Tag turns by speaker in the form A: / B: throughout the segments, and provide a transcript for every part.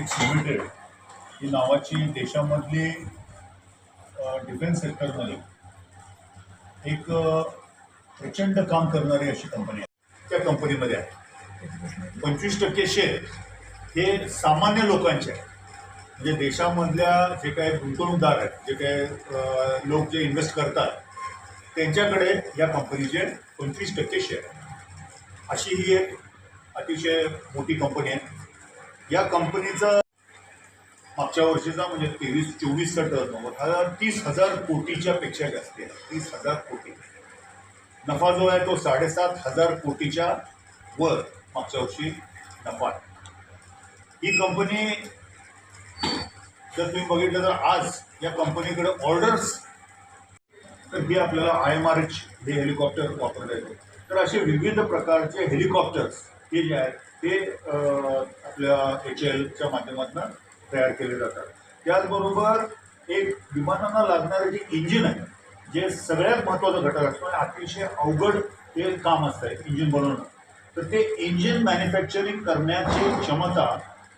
A: Limited ही नावाची देशामधली defence सेक्टरमध्ये एक प्रचंड काम करणारी अशी कंपनी आहे. त्या कंपनीमध्ये आहे. पंचवीस टक्के शेअर हे सामान्य लोकांचे आहे. म्हणजे देशामधल्या जे काही गुंतवणूकदार आहेत जे काही लोक जे इन्व्हेस्ट करतात त्यांच्याकडे या कंपनीचे पंचवीस टक्के शेअर आहे. अशी ही एक अतिशय मोठी कंपनी आहे. या कंपनीचा मागच्या वर्षीचा म्हणजे तेवीस चोवीसचा टर्न हा तीस हजार कोटीच्या पेक्षा जास्त आहे. तीस हजार कोटी. नफा जो आहे तो साडेसात हजार कोटीच्या वर मागच्या वर्षी नफा ही कंपनी जर तुम्ही बघितलं तर आज या कंपनीकडे ऑर्डर्स तर हे आपल्याला आय एम आर एच हे हेलिकॉप्टर वापरले तर असे विविध प्रकारचे हेलिकॉप्टर्स हे जे आहेत ते आपल्या एच एलच्या माध्यमातून तयार केले जातात. त्याचबरोबर एक विमानांना लागणारं जे इंजिन आहे जे सगळ्यात महत्त्वाचं घटक असतो आणि अतिशय अवघड हे काम असतं इंजिन बनवणं. तर ते इंजिन मॅन्युफॅक्चरिंग करण्याची क्षमता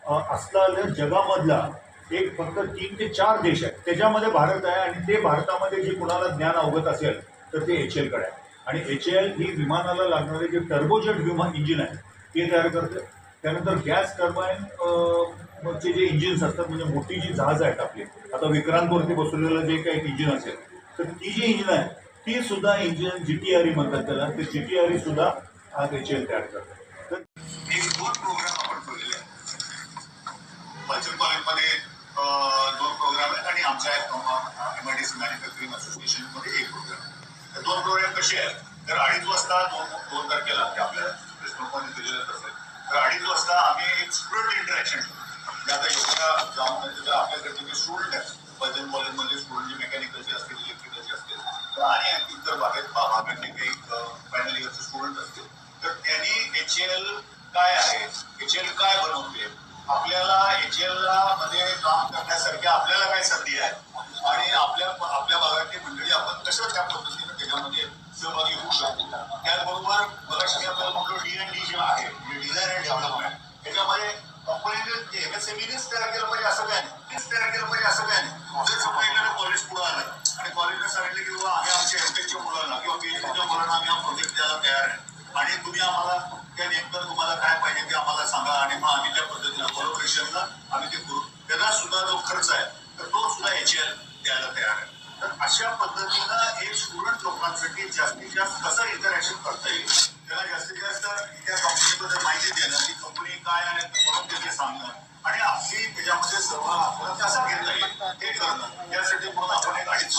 A: अ, असलेल्या जगामधला एक फक्त तीन ते चार देश आहेत. त्याच्यामध्ये भारत आहे आणि ते भारतामध्ये जे कुणाला ज्ञान अवगत असेल तर ते एच एलकडे आहे. आणि एच एल ही विमानाला लागणारे जे टर्बोजेट विमान इंजिन आहे ते तयार करते. त्यानंतर गॅस टर्बाईन चे जे इंजिन्स असतात म्हणजे मोठी जी जहाज आहेत आपली. आता विक्रांतवरती बसवलेलं जे काही इंजिन असेल तर ती जी इंजिन आहे ती सुद्धा engine G T R E म्हणतात त्याला. ते जी टी आर ई सुद्धा आज एच एल तयार करतात तर एक दोन प्रोग्राम आपण ठेवलेले आहेत. मल्चर कॉलेजमध्ये दोन प्रोग्राम आहेत आणि आमच्या M I D C manufacturing असोसिएशनमध्ये एक प्रोग्राम तर दोन प्रोग्राम कसे आहेत? तर अडीच वाजता दोन दोन तारखेला ते आपल्याला प्रेसनोटमध्ये दिलेलंच असेल. तर अडीच वाजता आम्ही एक स्टुडंट इंटरॅक्शन म्हणजे आता एवढ्या जाऊन म्हणजे तिथं आपल्याकडचे जे स्टुडंट आहेत भजन कॉलेजमधले स्टुडंट जे मेकॅनिकलचे असतील इलेक्ट्रिकलचे असतील. तर आणि इतर बाहेर भागातले काही फायनल इयरचे स्टुडंट असतील. तर त्यांनी एच एल काय आहे? एच एल काय बनवते? आपल्याला एच एलमध्ये काम करण्यासारख्या आपल्याला काय संधी आहे? आणि आपल्या तुम्ही आम्हाला त्या नेमकं तुम्हाला काय पाहिजे ते आम्हाला सांगा आणि मग आम्ही त्या पद्धतीनं कोलोबरेशननं आम्ही ते करू. त्याला सुद्धा जो खर्च आहे तर तो सुद्धा याच्या द्यायला तयार आहे. तर अशा पद्धतीनं हे स्टुडंट लोकांसाठी जास्तीत जास्त कसं इंटरॅक्शन करता येईल त्याला जास्तीत जास्त त्या कंपनीबद्दल माहिती देणं ती कंपनी काय आहे म्हणून त्याचे सांगणं आणि आपली त्याच्यामध्ये सहभाग आपल्याला कसा घेता येईल हे करणं यासाठी म्हणून आपण एक अडीच